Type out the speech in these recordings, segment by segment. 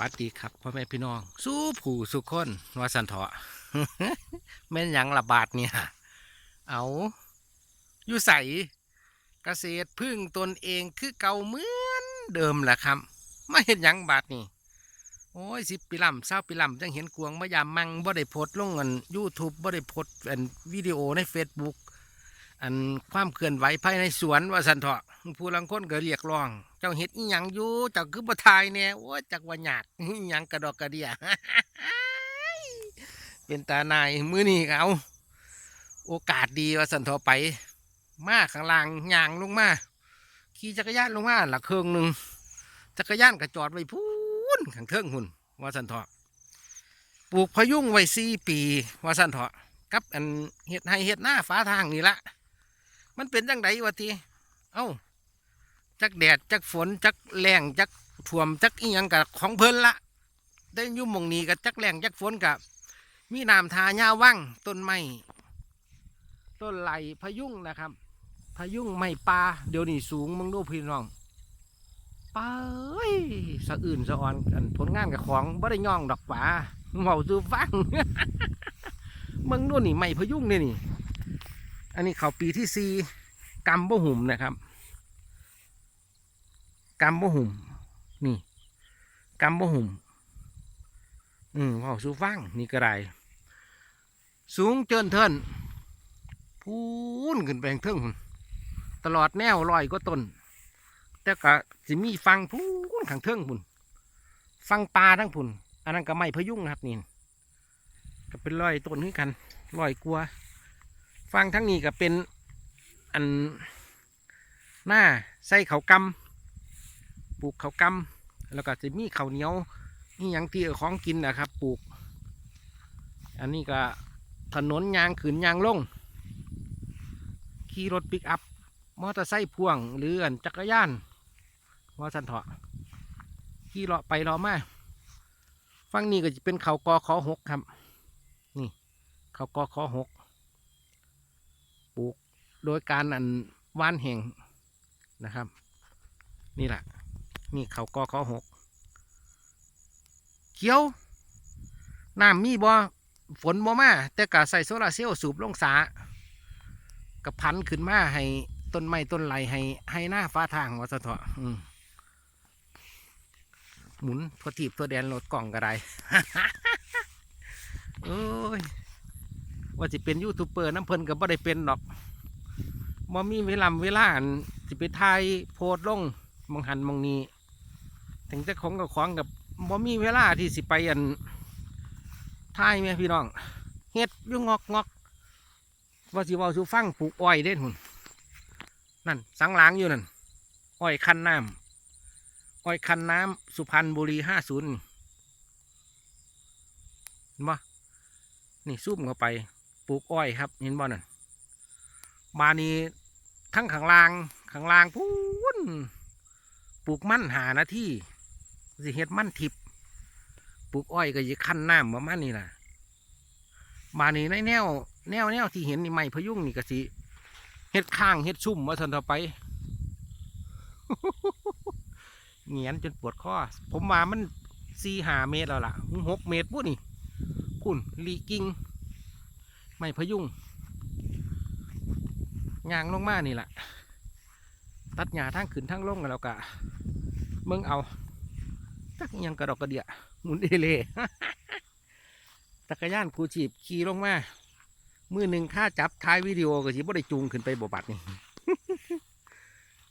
วัสดีครับพ่อแม่พี่น้อง สู้ผู้สุขคนวาสันเถาะแม่นยังระบาดเนี่ย เอาอยู่ใสเกษตรพึ่งตนเองคือเก่าเหมือนเดิมแหละครับ ไม่เห็นยังบาดนี่โอ้ยสิปีลำเศร้าปีลำจังเห็นกวงมายามมังบ่ได้โพสต์ลงอันยูทูบบ่ได้โพสต์อันวิดีโอในเฟซบุ๊กอันความเคลื่อนไหวภายในสวนวาสันเถาะ ผู้ลังคนก็เรียกร้อง เจ้าเห็ดอีหยังอยู่เจ้าคือบ่ทายแน่โอ้จักว่าหยาดอีหยังกระดอกกระเดียเป็นตานายมื้อนี้เอาโอกาสดีว่าสันเถาะไป มาข้างล่างย่างลงมาขี่จักรยานลงมาหลักเครื่องหนึ่งจักรยานก็จอดไว้พูนข้างเทิงหุ่นว่าสันเถาะปลูกพะยุงไว้สี่ปี ว่าสันเถาะกับอันเห็ดให้เห็ดหน้าฟ้าทางนี่ละมันเป็นจังไดวะทีเอ้า จักแดดจักฝนจักแรงจักท่วมจักอีหยังกับของเพิ่นละได้ยุ่หมองนี้กับจักแรงจักฝนกับมีน้ำทาหญ้าว่างต้นไม้ต้นไหลพยุงนะครับ พยุงไม้ปลาเดี๋ยวนี้สูงมึงดูพี่น้องปาเอ้ยสะอื่นสะอ่อนกันผลงานกับของบ่ได้ย่องดอกป่าเมาซูฟังมึงดูนี่ไม้พยุงนี่นี่ อันนี้เขาปีที่สี่กำบ่หุ่มนะครับ กำบ่หุ่มนี่กำบ่หุ่มอืมเว่าสูฟังนี่ก็ได้สูงเจินเทินพูนขึ้นไปข้งเทิงหุ่นตลอดแนวลอยก็ต้นแต่ก็สิมีฟังพูนข้างเทิงพุ่นฟังปลาทั้งพุ่นอันนั้นก็ไม่พยุงนะครับนี่ก็เป็นรอยต้นขึ้นกันรอยกลัว ฟังทั้งนี้ก็เป็นอันหน้าใส่เขากำ ปลูกข้าวกำแล้วก็จะมีข้าวเหนียวนี่ยังที่เอาของกินนะครับ ปลูก อันนี้ก็ถนนยางขืนยางลงขี่รถปิกอัพมอเตอร์ไซค์พ่วง หรืออันจักรยานว่าสันเถาะขี่เลาะไปเลาะมาฝั่งนี้ก็จะเป็นเขากอขอหกครับ นี่เขากอขอหกปลูกโดยการอันว่านแห่งนะครับ นี่แหละ นี่เขากอเขาหกเขียวน้ำมีบ่ฝนบ่มาแต่กะใส่โซลาร์เซลล์สูบลงสากับพันขึ้นมาให้ต้นไม้ต้นไหลให้ให้หน้าฟ้าทางว่าสถะหมุนทั่วทีบทั่วแดนรถกล่องก็ได้โอ้ยว่าจะเป็นยูทูบเบอร์น้ำเพลินกับบ่ได้เป็นดอกบ่มีเวลาเวลาอันสิไปถ่ายโพสต์ลงมองหันมองนี้ ถึงจะของกับของกับบ่มีเวลาที่สิไปอันท่ายแม่พี่น้องเฮ็ดยุ่งงอกงอกว่าสิว่าสูฟังปลูกอ้อยเด่นหุ่นนั่นสังหล้างอยู่นั่นอ้อยคันน้ำอ้อยคันน้ำสุพรรณบุรีห้าศูนย์เห็นบ่นี่ซุ่มเข้าไปปลูกอ้อยครับเห็นบ่นั่นมานี้ทั้งข้างล่างข้างล่างพูนปลูกมันหานาที่ สิเฮ็ดมันทิพปลูกอ้อยก็จะคั้นน้ำประมาณนี้ล่ะมานี่ในแนว แนวแนวที่เห็นนี่ไม้พะยุงนี่ก็สิเฮ็ดข้างเฮ็ดซุ่มมาทันต่อไปเหงียนจนปวดข้อ ผมมามันสี่หาเมตรแล้วล่ะหกเมตรปุ๊นี่คุณลีกิงไม้พะยุงยางลงมานี่แหละตัดหญ้าทั้งขึ้นทั้งลงกันแล้วกะมืองเอา จักยังกระดอกกระเดียหมุนเอเล่จักรยานกูจีบขี่ลงมามือหนึ่งค่าจับท้ายวิดีโอก็สิบ่ได้จูงขึ้นไปบบัดนี่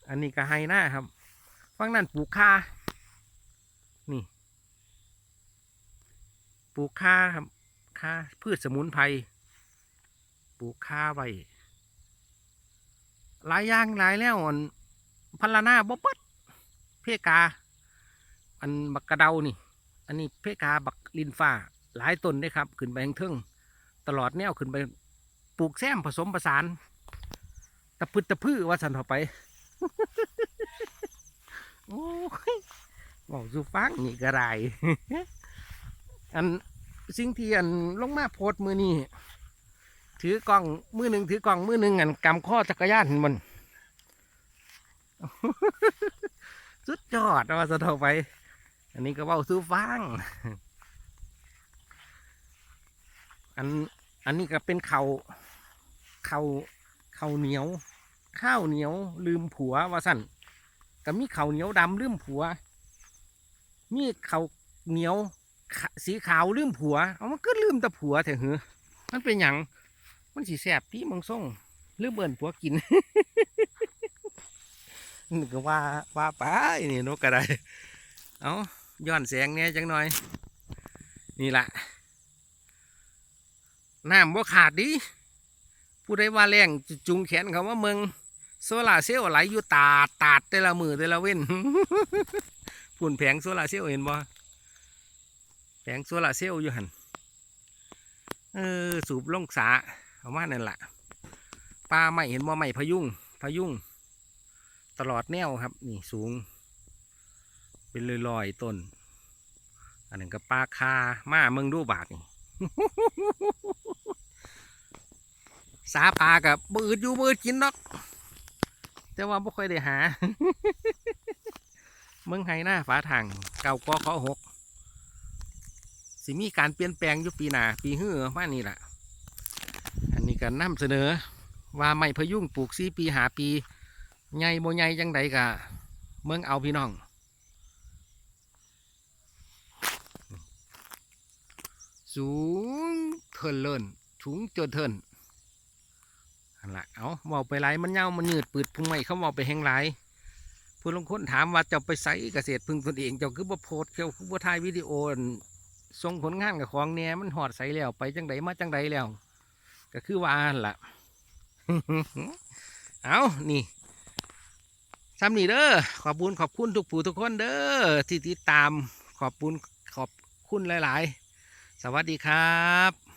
อันนี้ก็ไฮหน้าครับฟังนั่นปลูกคานี่ปลูกคาครับคาพืชสมุนไพรปลูกคาไว้หลายอย่างหลายแล้วอันพันละหน้าบ๊ปัดเพกา อันบักกระเดานี่ อันนี้เพกาบักลินฟ้า หลายต้นเด้ครับ ขึ้นไปทางเทิงตลอดแนวขึ้นไปปลูกแซมผสมประสาน ตะพึดตะพื้อว่าสันต่อไปโอ้ยบอกสุฟังนี่กระไรอันสิ่งที่อันลงมาโพดมือนี่ถือกล้องมือหนึ่งถือกล้องมือหนึ่งอันกำข้อจักรยานมันสุดยอดว่าสะเทาไป อันนี้ก็เว้าซื้อฟัง อัน อันนี้ก็เป็นเขาเขาเขาเหนียว ข้าวเหนียว ลืมผัวว่าสั่นก็มีเขาเหนียวดำลืมผัว มีเขาเหนียว สีขาวลืมผัว เอามันก็ลืมแต่ผัวเถอะเหรอมันเป็นหยังมันสีแสบพี่มึงส่งลืมเบิ่นผัวกินนี่ก็ว่าว่าไปนี่นกกระไดเอา ย้อนแสงเนี่ยจังหน่อย นี่แหละน้ำบ่ขาดดิผู้ใดว่าแรงจุงแขนเขาว่าเมืองโซลาเซลล์ไหลอยู่ตาตาดแต่ละมือแต่ละเว้นพุ่นแผงโซลาเซลล์เห็นบ่แผงโซลาเซลล์อยู่หันเออสูบลงสาเอามานั่นแหละปลาไม่เห็นบ่ไม่พยุงพยุงตลอดแนวครับ นี่สูง เป็นลอยๆต้น อันนั้นก็ปลาคามาเมืองดูบาทนี่สาปลากับบืดอยู่บืดกินดอก แต่ว่าไม่ค่อยได้หา เมืองไห้หน้าฝาทางเก่ากอขอหกสิมีการเปลี่ยนแปลงอยู่ปีหนาปีฮื้อว่านี่แหละอันนี้ก็นำเสนอ ว่าไม่พยุงปลูกซีปีหาปีใหญ่โมใหญ่จังใดกะเมืองเอาพี่น้อง สูงเทินเลินสูงเจนเทินอันละเอาเว่าไปไรมันเงามันยืดปืดพุ่งไม่เขาเว่าไปแหงไรผู้ลงคนถามว่าเจ้าไปใส่เกษตรพึ่งตนเองเจ้าคือบ่โพสต์เจ้าคือบ่ถ่ายวิดีโอส่งผลงานกับของเนี่ยมันหอดใส่แล้วไปจังใดมาจังใดแล้ว ก็คือว่าอั่นละเอานี่ซ้ำนี่เด้อขอบคุณขอบคุณทุกผู้ทุกคนเด้อที่ติดตามขอบคุณขอบคุณหลาย ๆ สวัสดีครับ